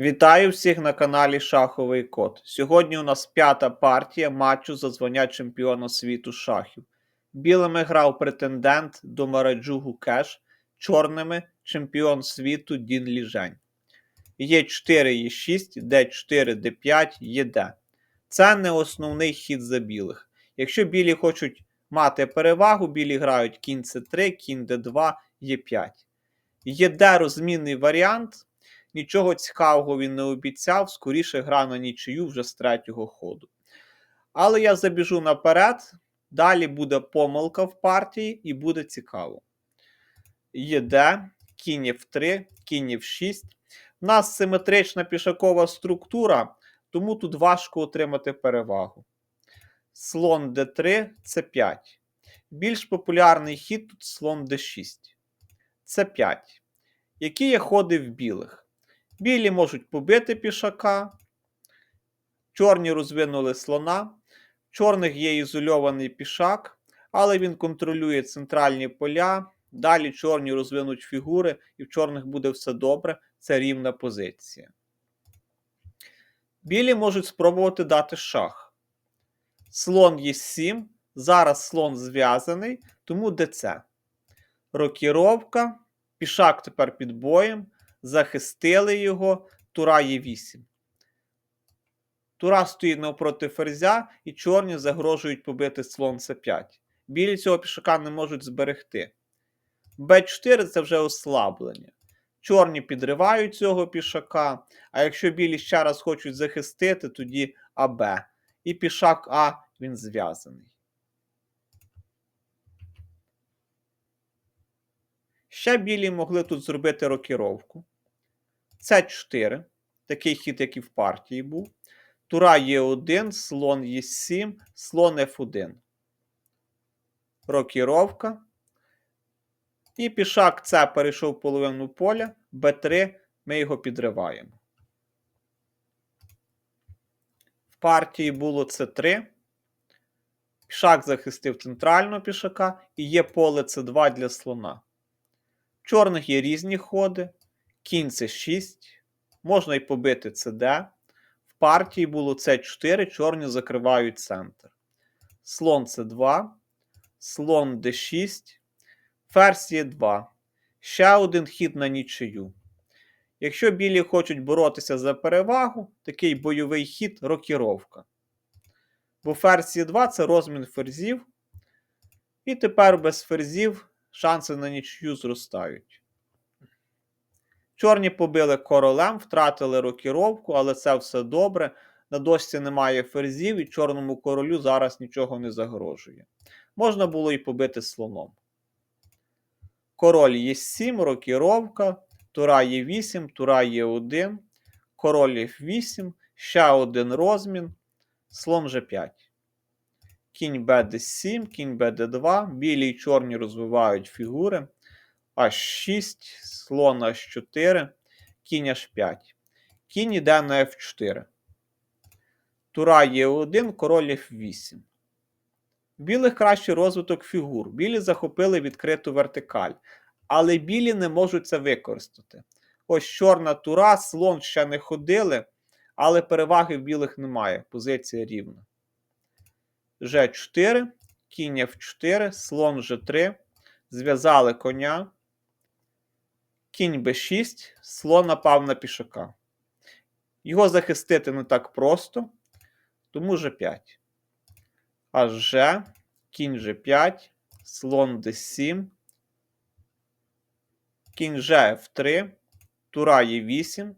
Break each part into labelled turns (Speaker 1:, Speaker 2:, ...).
Speaker 1: Вітаю всіх на каналі Шаховий Код. Сьогодні у нас п'ята партія матчу за звання чемпіона світу шахів. Білими грав претендент до Мараджугу Кеш, чорними чемпіон світу Дін Ліжень. Є 4 Е6, Д4, Д5, ЄД. Це не основний хід за білих. Якщо білі хочуть мати перевагу, білі грають кінь С3, кінь Д2, Е5. ЄД розмінний варіант. Нічого цікавого він не обіцяв, скоріше гра на нічию вже з третього ходу. Але я забіжу наперед. Далі буде помилка в партії і буде цікаво. ЄД, кінь F3, кінь F6. У нас симетрична пішакова структура, тому тут важко отримати перевагу. Слон D3, С5. Більш популярний хід тут слон D6. С5. Які є ходи в білих? Білі можуть побити пішака. Чорні розвинули слона. В чорних є ізольований пішак, але він контролює центральні поля. Далі чорні розвинуть фігури, і в чорних буде все добре. Це рівна позиція. Білі можуть спробувати дати шах. Слон є 7. Зараз слон зв'язаний, тому ДЦ. Рокіровка. Пішак тепер під боєм захистили його, тура є 8. Тура стоїть навпроти ферзя, і чорні загрожують побити слон С5. Білі цього пішака не можуть зберегти. Б4 це вже ослаблення. Чорні підривають цього пішака, а якщо білі ще раз хочуть захистити, тоді АБ. І пішак А він зв'язаний. Ще білі могли тут зробити рокіровку. С4. Такий хід, як і в партії був. Тура Е1, слон Е7, слон Ф1. Рокіровка. І пішак С перейшов половину поля. Б3 ми його підриваємо. В партії було С3. Пішак захистив центрального пішака і є поле С2 для слона. В чорних є різні ходи. Кінь С6. Можна й побити ЦД. В партії було С4, чорні закривають центр. Слон С2, слон Д6, ферзь Е2. Ще один хід на нічию. Якщо білі хочуть боротися за перевагу, такий бойовий хід рокіровка. Бо ферзь Е2 це розмін ферзів. І тепер без ферзів шанси на нічию зростають. Чорні побили королем, втратили рокіровку, але це все добре. На дошці немає ферзів, і чорному королю зараз нічого не загрожує. Можна було і побити слоном. Король є 7, рокіровка, тура є 8, тура є 1, король F8, ще один розмін, слон G5. Кінь БД7, кінь БД2, білі і чорні розвивають фігури. H6, слон H4, кінь H5. Кінь йде на F4. Тура Е1, король F8. В білих кращий розвиток фігур. Білі захопили відкриту вертикаль. Але білі не можуть це використати. Ось чорна тура, слон ще не ходили, але переваги в білих немає. Позиція рівна. G4, кінь F4, слон G3. Зв'язали коня. Кінь b6, слон напав на пішака. Його захистити не так просто, тому g5. Аж кінь g5, слон d7, кінь G f3, тура e8.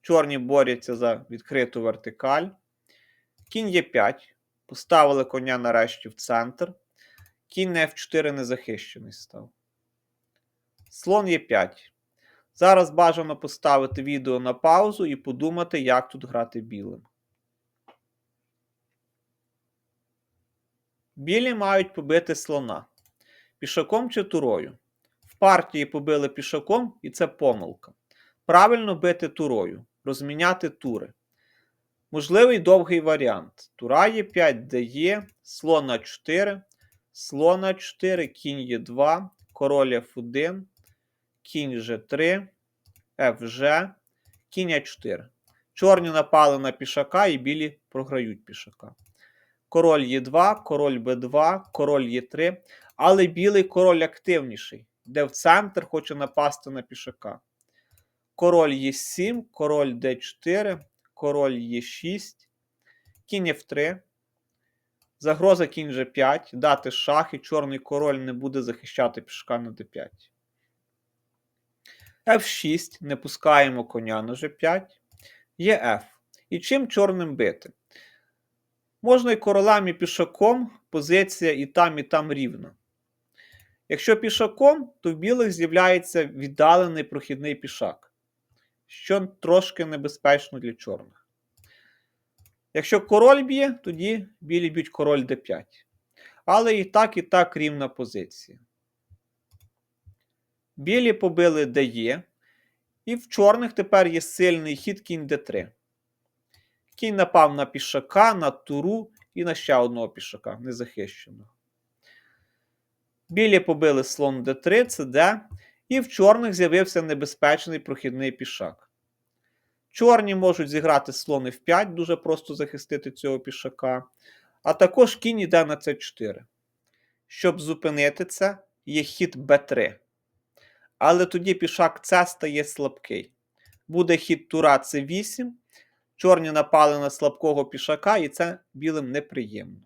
Speaker 1: Чорні борються за відкриту вертикаль. Кінь Е5. Поставили коня нарешті в центр. Кінь на F4 незахищений став. Слон Е5. Зараз бажано поставити відео на паузу і подумати, як тут грати білим. Білі мають побити слона. Пішаком чи турою. В партії побили пішаком, і це помилка. Правильно бити турою. Розміняти тури. Можливий довгий варіант. Тура є 5, де є, слон А4, слон А4, кінь Є2, король F1, кінь G3, FG, кінь А4. Чорні напали на пішака і білі програють пішака. Король Е2, король Б2, король Е3. Але білий король активніший, де в центр хоче напасти на пішака. Король Е7, король Д4, король Е6, кінь F3. Загроза кінь G5, дати шах, і чорний король не буде захищати пішака на d5. F6, не пускаємо коня на G5. Є F. І чим чорним бити? Можна і королем, і пішаком, позиція і там, і там рівна. Якщо пішаком, то в білих з'являється віддалений прохідний пішак, що трошки небезпечно для чорних. Якщо король б'є, тоді білі б'ють король d5. Але і так, і так рівна позиція. Білі побили де. І в чорних тепер є сильний хід кінь d3. Кінь напав на пішака, на туру і на ще одного пішака, незахищеного. Білі побили слон d3, це d, і в чорних з'явився небезпечний прохідний пішак. Чорні можуть зіграти слон f5, дуже просто захистити цього пішака. А також кінь йде на c4. Щоб зупинити це, є хід b3. Але тоді пішак С стає слабкий. Буде хід тура c8. Чорні напали на слабкого пішака, і це білим неприємно.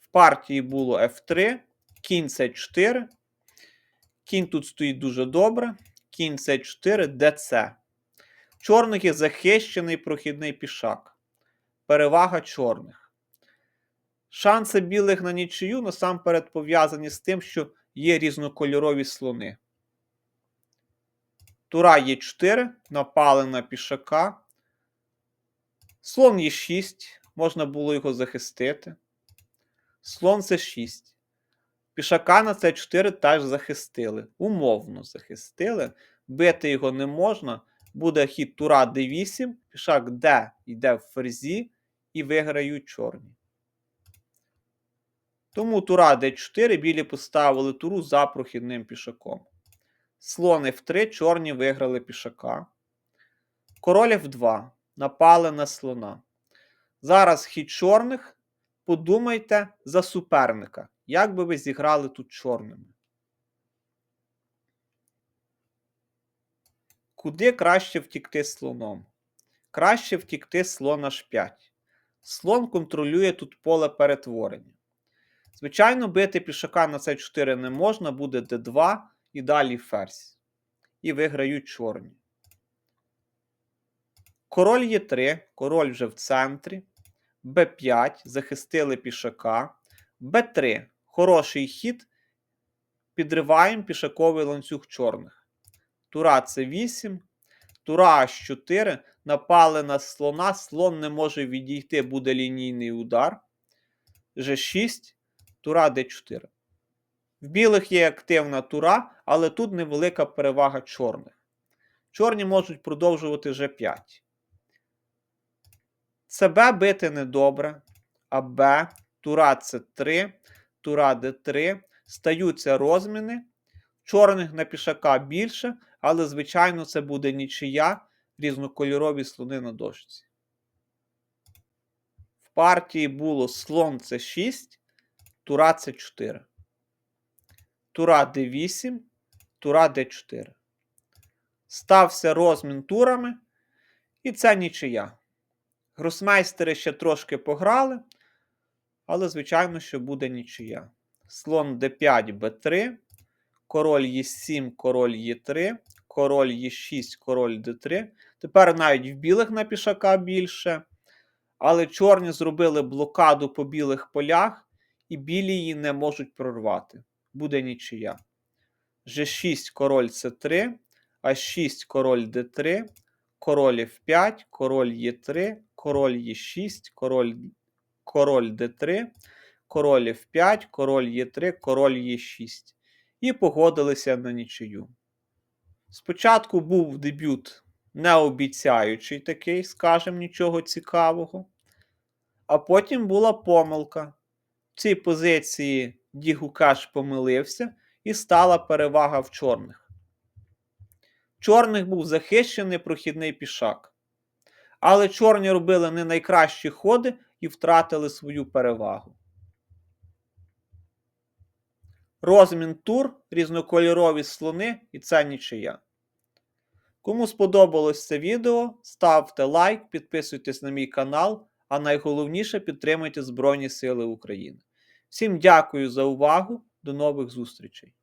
Speaker 1: В партії було F3, кінь c4. Кінь тут стоїть дуже добре. Кінь c4, ДЦ. Чорних є захищений прохідний пішак. Перевага чорних. Шанси білих на нічию насамперед пов'язані з тим, що є різнокольорові слони. Тура є 4, напали на пішака. Слон є 6, можна було його захистити. Слон це 6. Пішака на це 4 теж захистили. Умовно захистили. Бити його не можна. Буде хід тура d8, пішак d йде в ферзі і виграють чорні. Тому тура d4 білі поставили туру за прохідним пішаком. Слон f3, чорні виграли пішака. Король f2. Напали на слона. Зараз хід чорних. Подумайте за суперника. Як би ви зіграли тут чорними? Куди краще втікти слоном? Краще втікти слон h5. Слон контролює тут поле перетворення. Звичайно, бити пішака на c4 не можна, буде d2 і далі ферзь. І виграють чорні. Король Е3, король вже в центрі. Б5, захистили пішака. Б3 хороший хід. Підриваємо пішаковий ланцюг чорних. Тура С8. Тура H4. Напали на слона. Слон не може відійти, буде лінійний удар. G6. Тура d4. В білих є активна тура, але тут невелика перевага чорних. Чорні можуть продовжувати G5. ЦБ бити недобре. А Б, тура С3, тура Д3. Стаються розміни. Чорних на пішака більше, але, звичайно, це буде нічия різнокольорові слони на дошці. В партії було слон С6, тура С4. Тура Д8, тура Д4. Стався розмін турами, і це нічия. Гросмейстери ще трошки пограли, але, звичайно, що буде нічия. Слон d5, b3, король Е7, король Е3, король Е6, король d3. Тепер навіть в білих на пішака більше. Але чорні зробили блокаду по білих полях, і білі її не можуть прорвати. Буде нічия. G6, король С3, А6, король d3, король F5, король Е3, король Е6, король король d3, король F5, король Е3, король Е6. І погодилися на нічию. Спочатку був дебют необіцяючий такий, скажем, нічого цікавого. А потім була помилка. В цій позиції Дігукаш помилився і стала перевага в чорних. В чорних був захищений прохідний пішак. Але чорні робили не найкращі ходи і втратили свою перевагу. Розмін тур, різнокольорові слони і це нічия. Кому сподобалось це відео, ставте лайк, підписуйтесь на мій канал, а найголовніше підтримуйте Збройні Сили України. Всім дякую за увагу, до нових зустрічей!